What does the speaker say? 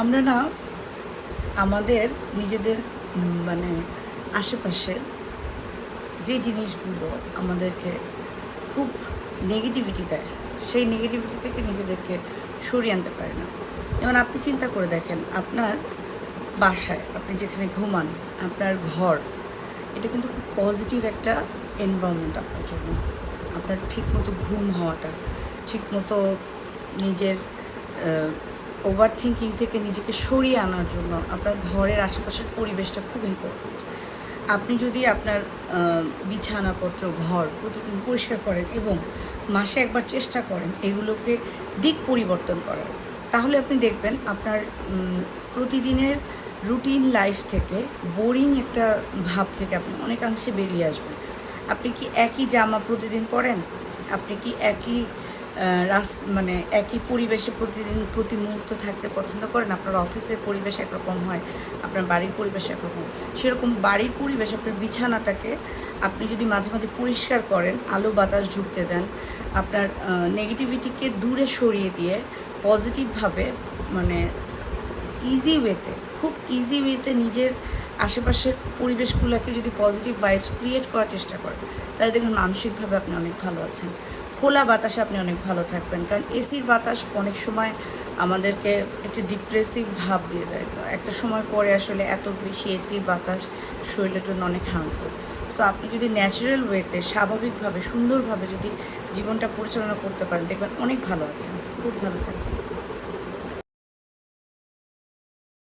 আমরা না আমাদের নিজেদের মানে আশেপাশের যে জিনিসগুলো আমাদেরকে খুব নেগেটিভিটি দেয়, সেই নেগেটিভিটি থেকে নিজেদেরকে সরিয়ে আনতে পারে না। যেমন আপনি চিন্তা করে দেখেন, আপনার বাসায় আপনি যেখানে ঘুমান, আপনার ঘর, এটা কিন্তু খুব পজিটিভ একটা এনভায়রনমেন্ট আপনার জন্য। আপনার ঠিকমতো ঘুম হওয়াটা, ঠিকমতো নিজের ওভার থিঙ্কিং থেকে নিজেকে সরিয়ে আনার জন্য আপনার ঘরের আশেপাশের পরিবেশটা খুব ইম্পর্টেন্ট আপনি যদি আপনার বিছানাপত্র, ঘর প্রতিদিন পরিষ্কার করেন এবং মাসে একবার চেষ্টা করেন এগুলোকে দিক পরিবর্তন করার, তাহলে আপনি দেখবেন আপনার প্রতিদিনের রুটিন লাইফ থেকে বোরিং একটা ভাব থেকে আপনি অনেকাংশে বেরিয়ে আসবেন। আপনি কি একই জামা প্রতিদিন পরেন? আপনি কি একই রাস মানে একই পরিবেশে প্রতিদিন প্রতি মুহূর্ত থাকতে পছন্দ করেন? আপনার অফিসের পরিবেশ একরকম হয়, আপনার বাড়ির পরিবেশ একরকম। সেরকম বাড়ির পরিবেশ, আপনার বিছানাটাকে আপনি যদি মাঝে মাঝে পরিষ্কার করেন, আলো বাতাস ঢুকতে দেন, আপনার নেগেটিভিটিকে দূরে সরিয়ে দিয়ে পজিটিভভাবে মানে ইজি ওয়েতে খুব ইজি ওয়েতে নিজের আশেপাশের পরিবেশগুলোকে যদি পজিটিভ ভাইবস ক্রিয়েট করার চেষ্টা করেন, তাহলে দেখুন মানসিকভাবে আপনি অনেক ভালো আছেন। খোলা বাতাসে আপনি অনেক ভালো থাকবেন, কারণ এসির বাতাস অনেক সময় আমাদেরকে একটি ডিপ্রেসিভ ভাব দিয়ে দেয়। একটা সময় পরে আসলে এত বেশি এসির বাতাস শরীরের জন্য অনেক হার্মফুল সো আপনি যদি ন্যাচারাল ওয়েতে স্বাভাবিকভাবে, সুন্দরভাবে যদি জীবনটা পরিচালনা করতে পারেন, দেখবেন অনেক ভালো আছেন। খুব ভালো থাকবেন।